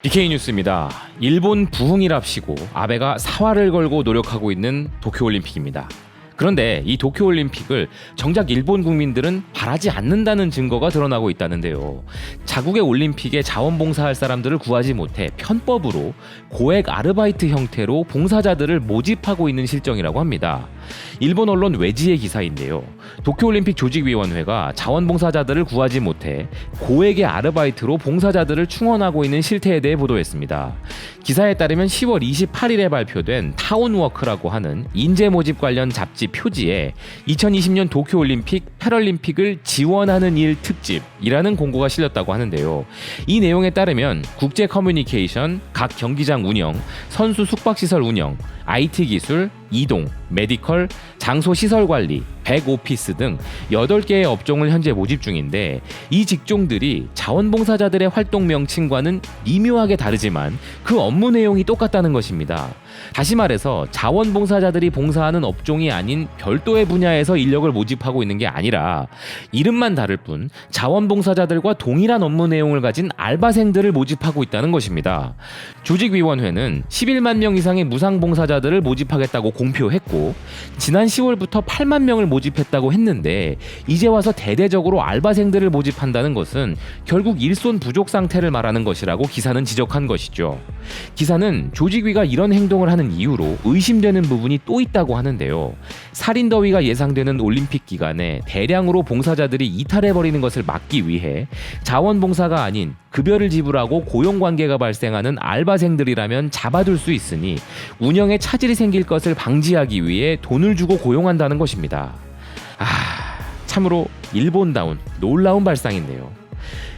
BK 뉴스입니다. 일본 부흥이랍시고 아베가 사활을 걸고 노력하고 있는 도쿄올림픽입니다. 그런데 이 도쿄올림픽을 정작 일본 국민들은 바라지 않는다는 증거가 드러나고 있다는데요. 자국의 올림픽에 자원봉사할 사람들을 구하지 못해 편법으로 고액 아르바이트 형태로 봉사자들을 모집하고 있는 실정이라고 합니다. 일본 언론 외지의 기사인데요. 도쿄올림픽 조직위원회가 자원봉사자들을 구하지 못해 고액의 아르바이트로 봉사자들을 충원하고 있는 실태에 대해 보도했습니다. 기사에 따르면 10월 28일에 발표된 타운워크라고 하는 인재 모집 관련 잡지 표지에 2020년 도쿄올림픽 패럴림픽을 지원하는 일 특집이라는 공고가 실렸다고 하는데요. 이 내용에 따르면 국제 커뮤니케이션, 각 경기장 운영, 선수 숙박시설 운영, IT 기술, 이동, 메디컬, 장소 시설 관리, 백 오피스 등 8개의 업종을 현재 모집 중인데 이 직종들이 자원봉사자들의 활동 명칭과는 미묘하게 다르지만 그 업무 내용이 똑같다는 것입니다. 다시 말해서 자원봉사자들이 봉사하는 업종이 아닌 별도의 분야에서 인력을 모집하고 있는 게 아니라 이름만 다를 뿐 자원봉사자들과 동일한 업무 내용을 가진 알바생들을 모집하고 있다는 것입니다. 조직위원회는 11만 명 이상의 무상봉사자들을 모집하겠다고 공표했고 지난 10월부터 8만 명을 모집했다고 했는데 이제 와서 대대적으로 알바생들을 모집한다는 것은 결국 일손 부족 상태를 말하는 것이라고 기사는 지적한 것이죠. 기사는 조직위가 이런 행동을 하는 이유로 의심되는 부분이 또 있다고 하는데요. 살인 더위가 예상되는 올림픽 기간에 대량으로 봉사자들이 이탈해 버리는 것을 막기 위해 자원봉사가 아닌 급여를 지불하고 고용 관계가 발생하는 알바생들이라면 잡아둘 수 있으니 운영에 차질이 생길 것을 방지하기 위해 돈을 주고 고용한다는 것입니다. 아, 참으로 일본다운 놀라운 발상인데요.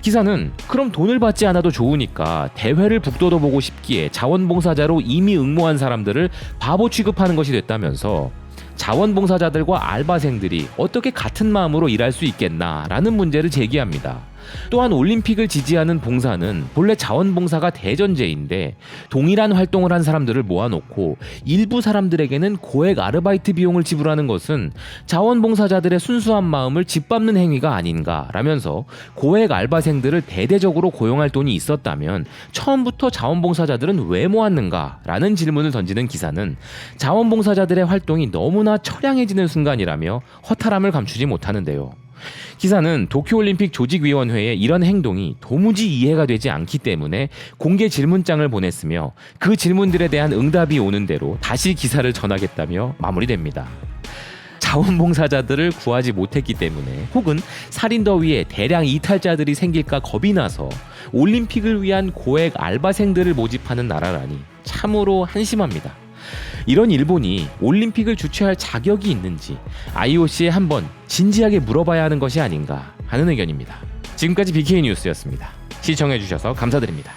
기사는 그럼 돈을 받지 않아도 좋으니까 대회를 북돋워 보고 싶기에 자원봉사자로 이미 응모한 사람들을 바보 취급하는 것이 됐다면서 자원봉사자들과 알바생들이 어떻게 같은 마음으로 일할 수 있겠나라는 문제를 제기합니다. 또한 올림픽을 지지하는 봉사는 본래 자원봉사가 대전제인데 동일한 활동을 한 사람들을 모아놓고 일부 사람들에게는 고액 아르바이트 비용을 지불하는 것은 자원봉사자들의 순수한 마음을 짓밟는 행위가 아닌가 라면서 고액 알바생들을 대대적으로 고용할 돈이 있었다면 처음부터 자원봉사자들은 왜 모았는가 라는 질문을 던지는 기사는 자원봉사자들의 활동이 너무나 처량해지는 순간이라며 허탈함을 감추지 못하는데요. 기사는 도쿄올림픽 조직위원회의 이런 행동이 도무지 이해가 되지 않기 때문에 공개 질문장을 보냈으며 그 질문들에 대한 응답이 오는 대로 다시 기사를 전하겠다며 마무리됩니다. 자원봉사자들을 구하지 못했기 때문에 혹은 살인더위에 대량 이탈자들이 생길까 겁이 나서 올림픽을 위한 고액 알바생들을 모집하는 나라라니 참으로 한심합니다. 이런 일본이 올림픽을 주최할 자격이 있는지 IOC에 한번 진지하게 물어봐야 하는 것이 아닌가 하는 의견입니다. 지금까지 BK 뉴스였습니다. 시청해주셔서 감사드립니다.